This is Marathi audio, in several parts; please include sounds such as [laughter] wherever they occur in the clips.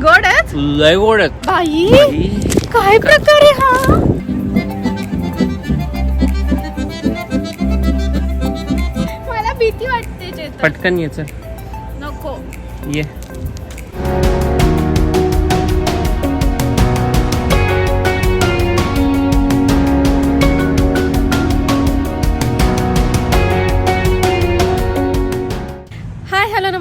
गोड आहेत? लय गोड आहेत. बाई. काय प्रकार आहे हा? मला भीती वाटते चेतन. पटकन ये चल. नको. ये.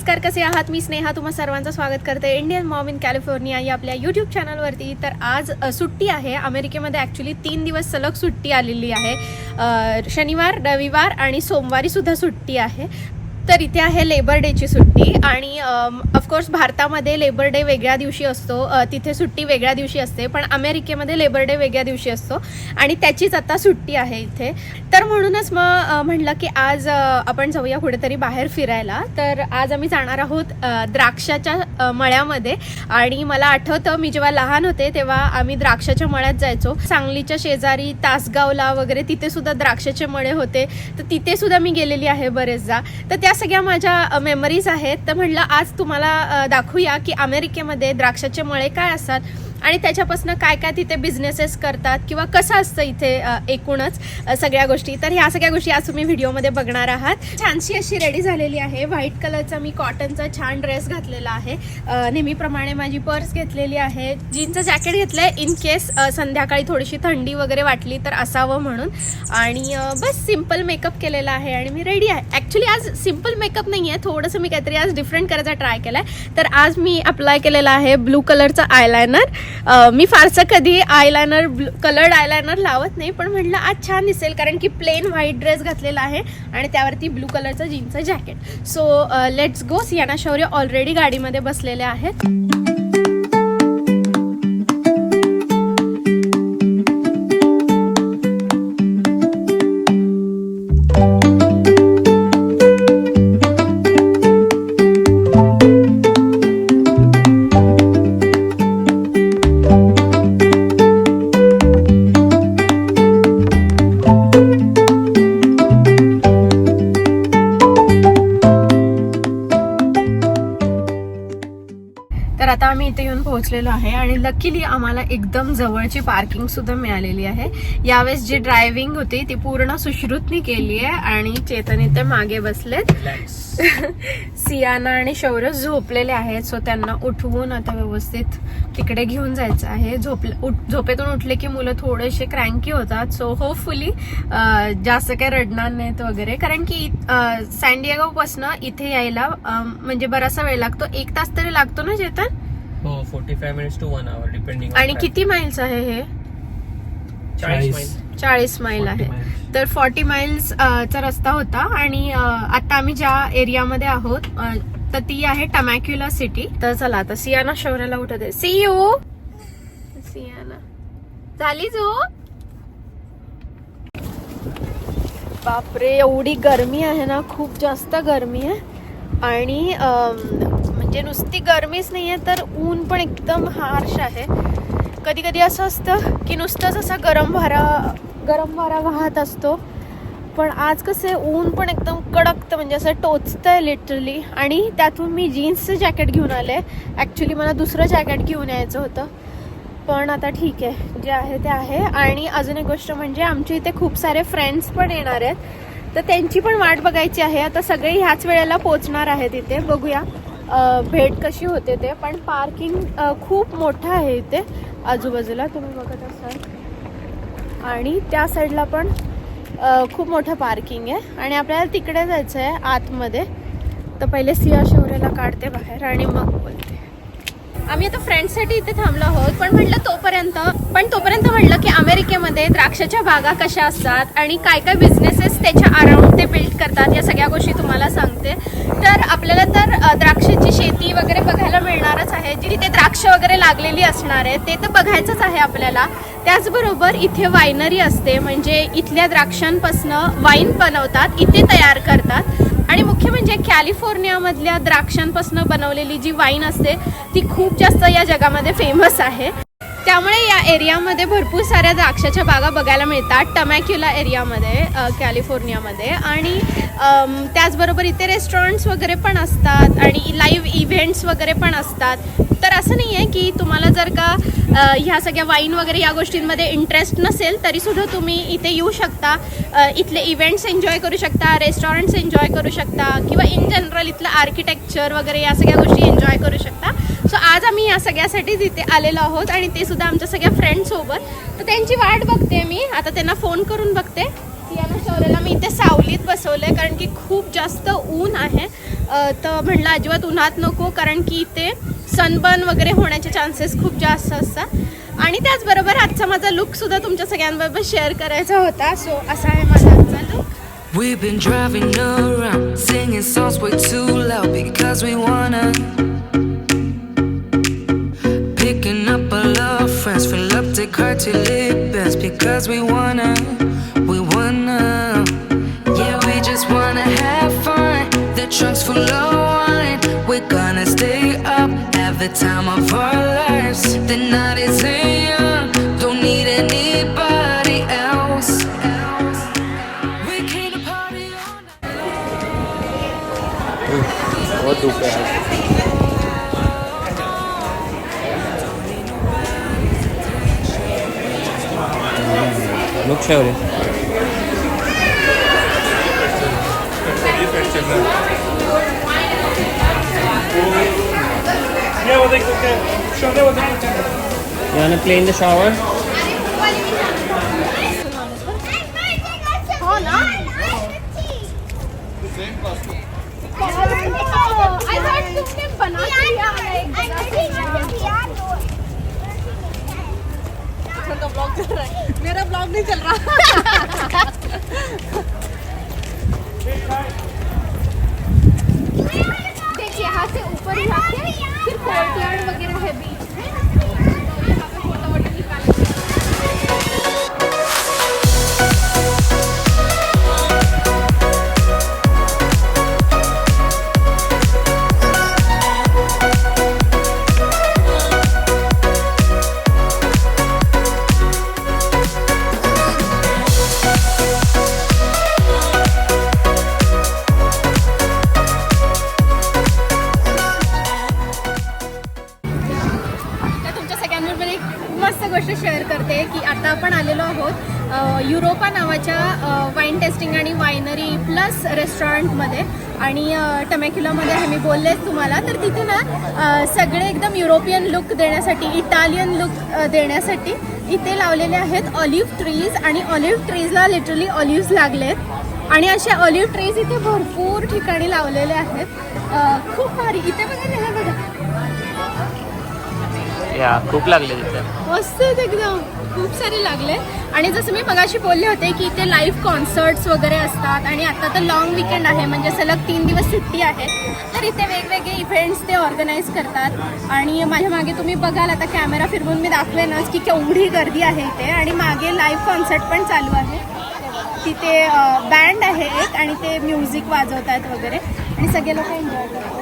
नमस्कार कसे आहात? मी स्नेहा तुम्हा सर्वांचं स्वागत करते इंडियन मॉम इन कॅलिफोर्निया या आपल्या यूट्यूब चॅनलवरती तर आज सुट्टी आहे. अमेरिकेमध्ये ॲक्च्युली तीन दिवस सलग सुट्टी आलेली आहे. शनिवार रविवार आणि सोमवारी सुद्धा सुट्टी आहे. तर इथे आहे लेबर डेची सुट्टी आणि ऑफकोर्स भारतामध्ये लेबर डे वेगळ्या दिवशी असतो. तिथे सुट्टी वेगळ्या दिवशी असते पण अमेरिकेमध्ये लेबर डे वेगळ्या दिवशी असतो आणि त्याचीच आता सुट्टी आहे इथे. तर म्हणूनच मग म्हणलं की आज आपण जाऊया कुठेतरी बाहेर फिरायला. तर आज आम्ही जाणार आहोत द्राक्षाच्या मळ्यामध्ये. आणि मला आठवतं मी जेव्हा लहान होते तेव्हा आम्ही द्राक्षाच्या मळ्यात जायचो. सांगलीच्या शेजारी तासगावला वगैरे तिथे सुद्धा द्राक्षाचे मळे होते. तर तिथे सुद्धा मी गेलेली आहे बरेचदा. तर त्या सगळ्या माझ्या मेमरीज आहेत. तर म्हणलं आज तुम्हाला दाखवूया की अमेरिकेमध्ये द्राक्षाचे मळे काय असतात. आणि त्याच्यापासून काय काय तिथे बिझनेसेस करतात किंवा कसं असतं इथे एकूणच सगळ्या गोष्टी. तर ह्या सगळ्या गोष्टी आज तुम्ही व्हिडिओमध्ये बघणार आहात. छानशी अशी रेडी झालेली आहे. व्हाईट कलरचा मी कॉटनचा छान ड्रेस घातलेला आहे. नेहमीप्रमाणे माझी पर्स घेतलेली आहे. जीनचं जॅकेट घेतलंय. इन केस संध्याकाळी थोडीशी थंडी वगैरे वाटली तर असावं म्हणून. आणि बस सिंपल मेकअप केलेला आहे आणि मी रेडी आहे. ॲक्च्युली आज सिंपल मेकअप नाही आहे थोडंसं मी काहीतरी आज डिफरंट करायचा ट्राय केलाय. तर आज मी अप्लाय केलेला आहे ब्लू कलरचा आयलायनर मी फारसं कधी आयलायनर कलर्ड आयलायनर लावत नाही पण म्हटलं आज छान दिसेल कारण की प्लेन व्हाईट ड्रेस घातलेला आहे आणि त्यावरती ब्लू कलरचं जीन्सचं jacket so let's go Siyana Shaurya already गाडीमध्ये बसलेले आहेत. पोहोचलेलो आहे आणि लकीली आम्हाला एकदम जवळची पार्किंग सुद्धा मिळालेली आहे. यावेळेस जी ड्रायव्हिंग होती ती पूर्ण सुश्रुतनी केली आहे आणि चेतन इथे मागे बसलेत. [laughs] सियाना आणि शौर्य झोपलेले आहेत सो त्यांना उठवून आता व्यवस्थित तिकडे घेऊन जायचं आहे. झोप उठ- झोपेतून उठले की मुलं थोडेसे क्रँकी होतात सो होपफुली जास्त काही रडणार नाहीत वगैरे. कारण की सँडियागो पासनं इथे यायला म्हणजे बराचसा वेळ लागतो. एक तास तरी लागतो ना चेतन? हो forty five minutes two one hour depending आणि किती माइल्स आहे हे? चाळीस चाळीस. मैल आहे. तर फॉर्टी माइल्स चा रस्ता होता आणि आता आम्ही ज्या एरियामध्ये आहोत तर ती आहे टमॅक्युला सिटी तर चला आता सियाना शौर्याला उठत आहे सी यू सियाना. झाली जो बापरे एवढी गरमी आहे ना खूप जास्त गरमी आहे. आणि म्हणजे नुसती गरमीच नाही आहे तर ऊन पण एकदम हार्श आहे. कधी कधी असं असतं की नुसतंच असा गरम वारा गरम वारा वाहत असतो. पण आज कसं ऊन पण एकदम कडकतं म्हणजे असं टोचतं आहे लिटरली आणि त्यातून मी जीन्सचं जॅकेट घेऊन आले. ॲक्च्युली मला दुसरं जॅकेट घेऊन यायचं होतं. पण आता ठीक आहे जे आहे ते आहे. आणि अजून एक गोष्ट म्हणजे आमच्या इथे खूप सारे फ्रेंड्स पण येणार आहेत. तर त्यांची पण वाट बघायची आहे. आता सगळे ह्याच वेळेला पोचणार आहेत इथे. बघूया. भेट कशी होते ते पण पार्किंग खूप मोठं आहे इथे आजूबाजूला तुम्ही बघत असाल. आणि त्या साईडला पण खूप मोठं पार्किंग आहे. आणि आपल्याला तिकडे जायचं आहे आतमध्ये. तर पहिले सिया शौर्याला काढते बाहेर आणि मग बोलते. आम्ही आता फ्रेंडसाठी इथे थांबलो आहोत. पण म्हटलं तोपर्यंत पण तोपर्यंत म्हटलं की अमेरिकेमध्ये द्राक्षाच्या बागा कशा असतात आणि काय काय बिझनेसेस त्याच्या अराउंड ते बिल्ड करतात या सगळ्या गोष्टी तुम्हाला सांगते. तर आपल्याला तर द्राक्षाची शेती वगैरे बघायला मिळणारच आहे. जी तिथे द्राक्ष वगैरे लागलेली असणार आहे ते तर बघायचंच आहे आपल्याला. त्याचबरोबर इथे वायनरी असते. म्हणजे इथल्या द्राक्षांपासनं वाईन बनवतात इथे तयार करतात. आणि मुख्य म्हणजे कॅलिफोर्नियामधल्या द्राक्षांपासून बनवलेली जी वाईन असते ती खूप जास्त या जगामध्ये फेमस आहे. त्यामुळे या एरियामध्ये भरपूर साऱ्या द्राक्षाच्या बागा बघायला मिळतात टमॅक्युला एरियामध्ये कॅलिफोर्नियामध्ये. आणि त्याचबरोबर इथे रेस्टॉरंट्स वगैरे पण असतात आणि लाईव्ह इव्हेंट्स वगैरे पण असतात. तर असं नाही आहे की तुम्हाला जर का ह्या सगळ्या वाईन वगैरे या गोष्टींमध्ये इंटरेस्ट नसेल तरीसुद्धा तुम्ही इथे येऊ शकता. इथले इव्हेंट्स एन्जॉय करू शकता रेस्टॉरंट्स एन्जॉय करू शकता किंवा इन जनरल इथलं आर्किटेक्चर वगैरे या सगळ्या गोष्टी एन्जॉय करू शकता. सो आज आम्ही या सगळ्यासाठीच तिथे आलेलो आहोत आणि ते सुद्धा आमच्या सगळ्या फ्रेंड्ससोबत तर त्यांची वाट बघते मी. आता त्यांना फोन करून बघते. सियाना शौर्याला मी इथे सावलीत बसवलं आहे कारण की खूप जास्त ऊन आहे. तर म्हणलं अजिबात उन्हात नको कारण की इथे सनबर्न वगैरे होण्याचे चान्सेस खूप जास्त असतात. आणि त्याचबरोबर आजचा माझा लुकसुद्धा तुमच्या सगळ्यांबरोबर शेअर करायचा होता. सो असा आहे माझा आजचा look We've been driving around, singing songs way too loud because we wanna. cut to lip, because we wanna, we wanna. Yeah, we just wanna have fun. The trunk's full of wine. We're gonna stay up, have the time of our lives. The night is young, don't need anybody else. We came to party all night. What do look Shevre You wanna play in the shower? हो ना I thought तुमने बना के का ब्लॉग चल रहा है मेरा ब्लॉग नहीं चल रहा. देखिए यहाँ से ऊपर जाके फिर कोर्टयार्ड वगैरह है बीच तुमच्या एक मस्त गोष्ट शेअर करते की आता आपण आलेलो आहोत युरोपा नावाच्या वाईन टेस्टिंग आणि वायनरी प्लस रेस्टॉरंटमध्ये आणि टमॅक्युलामध्ये आहे मी तुम्हाला. तर तिथे ना सगळे एकदम युरोपियन लुक देण्यासाठी इटालियन लुक देण्यासाठी इथे लावलेले आहेत ऑलिव्ह ट्रीज आणि ऑलिव्ह ट्रीजला लिटरली ऑलिव्ह लागलेत. आणि असे ऑलिव्ह ट्रीज इथे भरपूर ठिकाणी लावलेले आहेत. खूप भारी. इथे बघा या खूप लागले तिथे. मस्त आहेत एकदम. खूप सारे लागले. आणि जसं मी मगाशी बोलले होते की इथे लाईव्ह कॉन्सर्ट्स वगैरे असतात आणि आता तर लॉंग विकेंड आहे म्हणजे सलग तीन दिवस सुट्टी आहे. तर इथे वेगवेगळे इव्हेंट्स ते ऑर्गनाईज करतात. आणि माझ्या मागे तुम्ही बघाल आता कॅमेरा फिरवून मी दाखवेनच की केवढी गर्दी आहे इथे. आणि मागे लाईव्ह कॉन्सर्ट पण चालू आहे. तिथे बँड आहे एक आणि ते म्युझिक वाजवतात वगैरे. आणि सगळे लोक एन्जॉय करतात.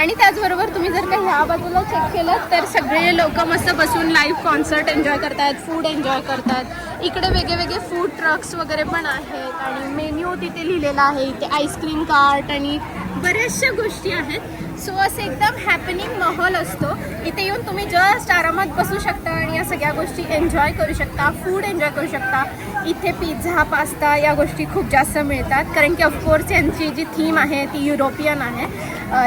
आणि त्याचबरोबर तुम्ही जर का ह्या बाजूला चेक केलं तर सगळे लोक मस्त बसून लाईव्ह कॉन्सर्ट एन्जॉय करतात फूड एन्जॉय करतात इकडे वेगळे वेगळे फूड ट्रक्स वगैरे पण आहेत आणि मेन्यू तिथे लिहिलेला आहे इथे आईस्क्रीम कार्ट आणि बऱ्याचशा गोष्टी आहेत. सो असं एकदम हॅपनिंग माहोल असतो. इथे येऊन तुम्ही जस्ट आरामात बसू शकता आणि या सगळ्या गोष्टी एन्जॉय करू शकता फूड एन्जॉय करू शकता. इथे पिझ्झा पास्ता या गोष्टी खूप जास्त मिळतात. कारण की ऑफकोर्स यांची जी थीम आहे ती युरोपियन आहे.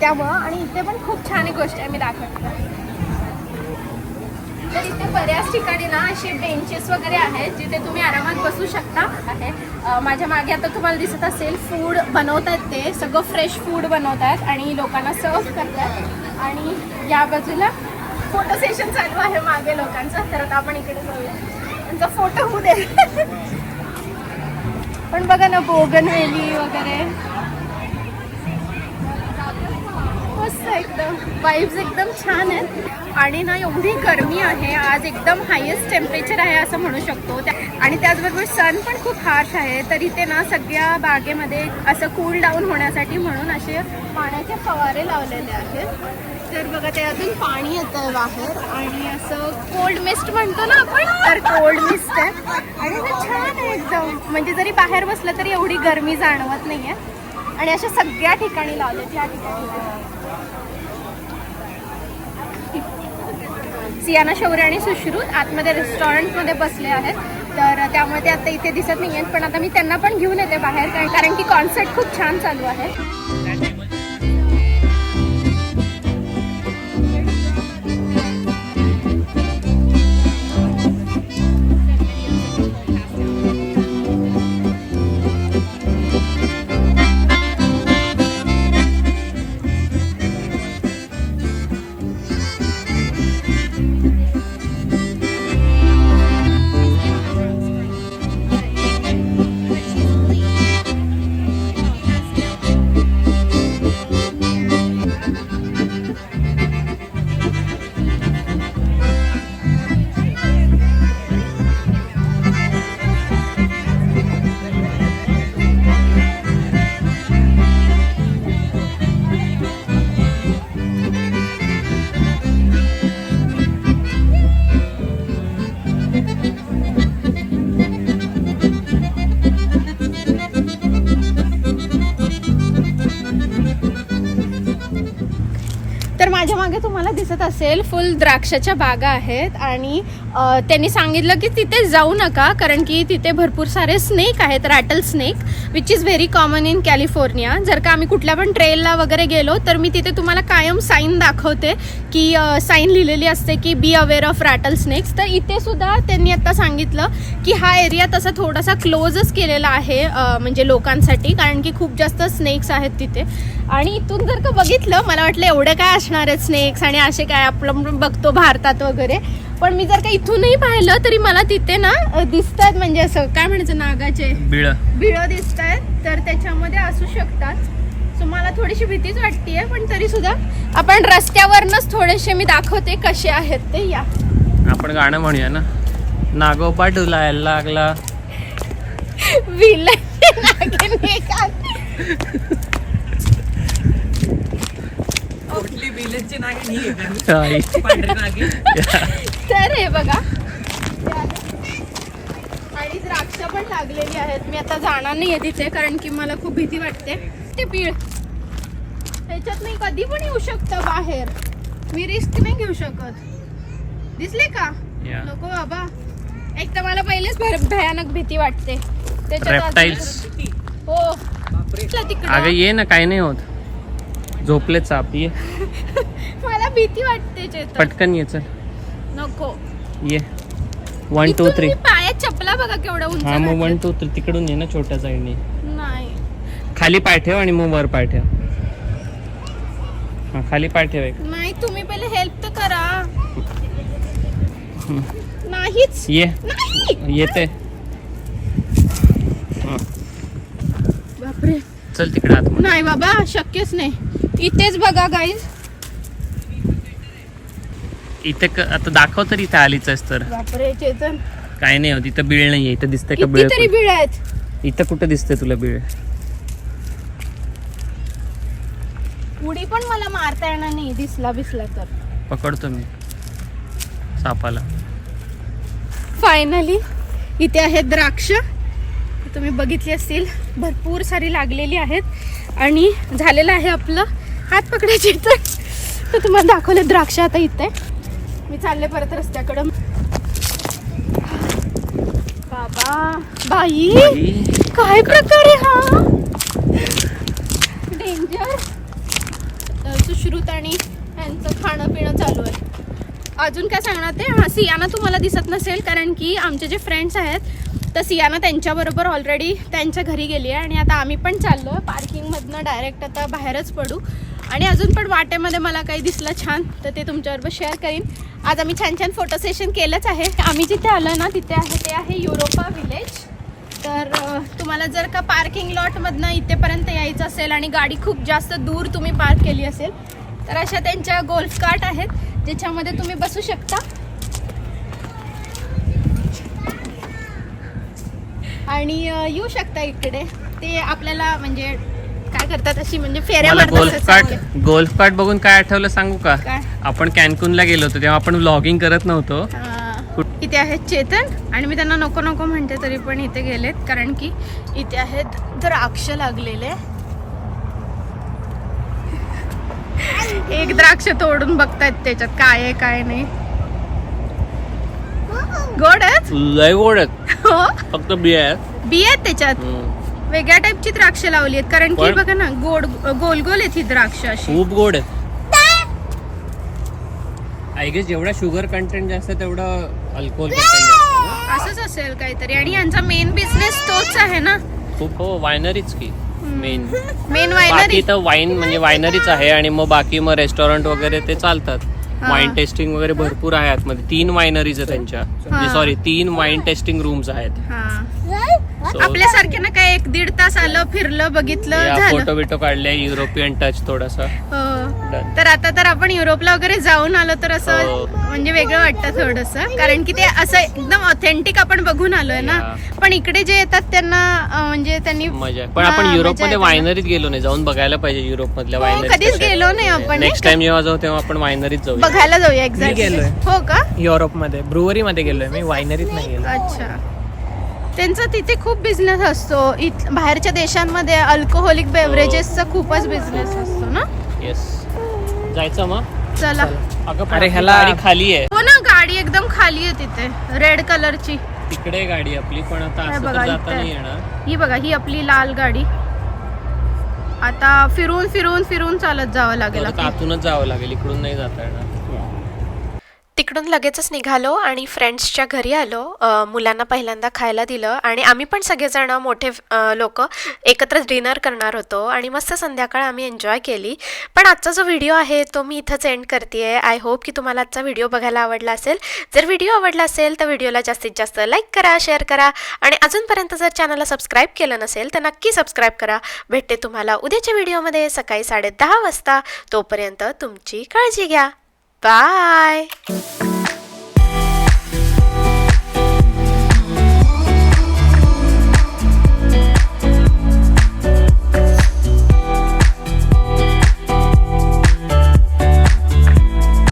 त्यामुळं आणि इथे पण खूप छान एक गोष्ट आहे मी दाखवते. तर इथे बऱ्याच ठिकाणी ना असे बेंचेस वगैरे आहेत जिथे तुम्ही आरामात बसू शकता. आहे. माझ्या मागे आता तुम्हाला दिसत असेल फूड बनवतात ते. सगळं फ्रेश फूड बनवतात आणि लोकांना सर्व करतात आणि या बाजूला फोटो सेशन चालू आहे मागे लोकांचं. तर आता आपण इकडे जाऊया. त्यांचा फोटो होऊ दे. पण बघा ना बोगनवेली वगैरे. मस्त एकदम वाईब्स एकदम छान आहेत. आणि ना एवढी गरमी आहे आज एकदम हायेस्ट टेम्परेचर आहे असं म्हणू शकतो. आणि त्याचबरोबर सन पण खूप हार्श आहे. तरी ते ना सगळ्या बागेमध्ये असं कूल डाऊन होण्यासाठी म्हणून असे पाण्याचे फवारे लावलेले आहेत. तर बघा ते अजून पाणी येतं आहे बाहेर. आणि असं कोल्ड मिस्ट म्हणतो ना आपण? तर कोल्ड मिस्ट आहे. आणि ते छान आहे एकदम. म्हणजे जरी बाहेर बसलं तरी एवढी गरमी जाणवत नाही आहे आणि अशा सगळ्या ठिकाणी लावले त्या ठिकाणी. सियाना शौर्य आणि सुश्रुत आतमध्ये रेस्टॉरंटमध्ये बसले आहेत. तर त्यामुळे ते आता इथे दिसत नाही आहेत पण आता मी त्यांना पण घेऊन येते बाहेर कारण- की कॉन्सर्ट खूप छान चालू आहे. तुम्हाला दिसत असेल फुल द्राक्षाच्या बागा आहेत आणि त्यांनी सांगितलं की तिथे जाऊ नका कारण की तिथे भरपूर सारे स्नेक आहेत rattle snake which is very common in California जर का आम्ही कुठल्या पण ट्रेलला वगैरे गेलो तर मी तिथे तुम्हाला कायम साईन दाखवते की साईन लिहिलेली असते की be aware of rattle snakes तर इथे सुद्धा त्यांनी आता सांगितलं की हा एरिया तसा थोडासा क्लोजच केलेला आहे म्हणजे लोकांसाठी कारण की खूप जास्त स्नेक्स आहेत तिथे. आणि इथून जर का बघितलं मला वाटलं एवढे काय असणार आहेत स्नेक्स आणि असे काय आपण पण बघतो भारतात वगैरे. पण मी जर का इथूनही पाहिलं तरी मला तिथे ना दिसत आहेत म्हणजे असं काय म्हणायचं नागाचे? बिळ. बिळं दिसत आहेत तर त्याच्यामध्ये असू शकतात. सो मला थोडीशी भीतीच वाटतेय पण तरी सुद्धा आपण रस्त्यावरनच थोडेसे मी दाखवते कसे आहेत ते या. आपण गाणं म्हणूया ना. नागोबा डुलायला लागला. [laughs] विलन नागिनी का? आई. तर हे बघा. आहे. आणि द्राक्ष पण लागलेली आहेत. मी आता जाणार नाहीये तिथे कारण की मला खूप भीती वाटते. ते पीळ. त्याच्यात नाही कधी पण येऊ शकतं बाहेर. मी रिस्क नाही घेऊ शकत. दिसले का. नको बाबा. एक तर मला पहिलेच भर- भयानक भीती वाटते. त्याच्यात हो. चला तिकडं. अगं ये ना काही नाही होत. झोपले चाप. ये [laughs] मला भीती वाटते चेतन. पटकन ये चल. नको. ये. वन टू थ्री पायात चपला बघा केवढ्या उंच हा मग वन. टू थ्री तिकडून ये ना छोट्या साईडने नाही. खाली पाय ठेव आणि मग वर पाय ठेव. हा खाली पाय ठेव एक. नाही तुम्ही पहिले हेल्प तर करा. नाहीच. ये. नाही. येते. बापरे. चल तिकडे आत नाही बाबा शक्यच नाही. इथेच बघा गाईज इथे क- आता दाखव तर इथे आलीच तर. बापरे चेतन. काय नाही होत इथं बीळ नाहीये इथं दिसतंय का बीळ कितीतरी बिळ आहेत? इथं कुठं दिसतंय तुला बीळ? उडी पण मला मारता येणार नाही दिसला बिसला तर. पकडतो मी. सापाला. फायनली इथे आहेत द्राक्ष. तुम्ही बघितली असतील भरपूर सारी लागलेली आहेत. आणि झालेलं आहे आपलं हात पकडायचे तर. तर तुम्हाला दाखवले द्राक्ष आता इथे. मी चालले परत रस्त्याकडं. बाबा बाई बाई, काय प्रकार आहे हा डेंजर सुश्रुत आणि यांचं खाणं पिणं चालू आहे. अजून काय सांगणार ते? हा सियाना तुम्हाला दिसत नसेल कारण की आमचे जे फ्रेंड्स आहेत तर सियाना त्यांच्याबरोबर ऑलरेडी त्यांच्या घरी गेली आहे आणि आता आम्ही पण चाललो आहे पार्किंगमधनं डायरेक्ट आता बाहेरच पडू. आणि अजून पण वाटेमध्ये मला काही दिसलं छान तर ते तुमच्याबरोबर शेअर करीन. आज आम्ही छान छान फोटो सेशन केलंच आहे. आम्ही जिथे आलो ना तिथे आहे ते आहे युरोपा विलेज तर तुम्हाला जर का पार्किंग लॉटमधनं इथेपर्यंत यायचं असेल आणि गाडी खूप जास्त दूर तुम्ही पार्क केली असेल तर अशा त्यांच्या गोल्फ कार्ट आहेत ज्याच्यामध्ये तुम्ही बसू शकता. आणि येऊ शकता इकडे. ते आपल्याला म्हणजे करतात अशी म्हणजे फेऱ्या मला मारतात गोल्फ. कार्ट गोल्फ कार्ट बघून काय आठवलं सांगू का? काय? आपण कॅनकूनला गेलो होतो तेव्हा आपण व्लॉगिंग करत नव्हतो. हा. इथे आहेत चेतन आणि मी त्यांना नको नको म्हणते तरी पण इथे गेलेत कारण की इथे आहेत द्राक्ष लागलेले. एक द्राक्ष तोडून बघतायत त्याच्यात काय आहे काय नाही. गोड आहेत? लय गोड आहेत. हो? फक्त बिया आहेत. बी आहेत त्याच्यात. वेगळ्या टाईपची द्राक्ष लावली आहेत. कारण की पण- बघा ना गोड गोल गोल आहेत ही द्राक्ष अशी. खूप गोड आहेत. आय गेस जेवढा शुगर कंटेंट जास्त तेवढं अल्कोहोल कंटेंट जास्त ना? असंच असेल काहीतरी. आणि यांचा मेन बिझनेस तोच आहे ना? खूप हो वायनरीच की. मेन मेन बाकी वायनरी तर वाईन म्हणजे वायनरीच आहे आणि मग बाकी मग रेस्टॉरंट वगैरे ते चालतात. हा. वाईन टेस्टिंग वगैरे भरपूर आहे आतमध्ये. तीन वायनरीज आहेत हा. त्यांच्या सॉरी तीन वाईन टेस्टिंग रूम्स आहेत. हा. So, आपल्यासारख्यानं काय एक दीड तास आलं फिरलं बघितलं फोटो बिटो काढले युरोपियन टच थोडासा हो. तर आता तर आपण युरोपला वगैरे जाऊन आलो तर असं हो. म्हणजे वेगळं वाटतं थोडस कारण की ते असं एकदम ऑथेंटिक आपण बघून आलोय ना. पण इकडे जे येतात त्यांना म्हणजे त्यांनी मजा. पण हा, आपण युरोपमध्ये. वायनरीत गेलो नाही जाऊन बघायला पाहिजे युरोप मधल्या हो, वायनरी कधीच गेलो नाही आपण, नेक्स्ट? टाइम जेव्हा जाऊ तेव्हा आपण वायनरीत जाऊ बघायला जाऊया एक्झॅक्ट गेलोय. हो का युरोपमध्ये ब्रुवरीमध्ये गेलोय मी वायनरीत नाही गेलो अच्छा त्यांचा तिथे खूप बिझनेस असतो. इथ बाहेरच्या देशांमध्ये अल्कोहोलिक बेवरेजेसचा खूपच बिझनेस असतो ना? येस जायचं मग? चला. अगं अरे ह्याला- गाडी खाली आहे. हो ना गाडी एकदम खाली आहे तिथे. रेड कलरची तिकडे गाडी आपली पण आता हे असं बघा, तर जाता इथे. नाही येणार. ही बघा ही आपली लाल गाडी. आता फिरून फिरून फिरून चालत जावं लागेल आपल्याला. आतूनच जावं लागेल इकडून नाही जाता येणार. तिकडून लगेचच निघालो आणि फ्रेंड्सच्या घरी आलो. मुलांना पहिल्यांदा खायला दिलं आणि आम्ही पण सगळेजण मोठे लोक एकत्रच डिनर करणार होतो आणि मस्त संध्याकाळ आम्ही एन्जॉय केली. पण आजचा जो व्हिडिओ आहे तो मी इथंच एंड करते आहे आय होप की तुम्हाला आजचा व्हिडिओ बघायला आवडला असेल. जर व्हिडिओ आवडला असेल तर व्हिडिओला जास्तीत जास्त लाईक करा शेअर करा आणि अजूनपर्यंत जर चॅनलला सबस्क्राईब केलं नसेल तर नक्की सबस्क्राईब करा. भेटते तुम्हाला उद्याच्या व्हिडिओमध्ये सकाळी साडेदहा वाजता. तोपर्यंत तुमची काळजी घ्या. Bye.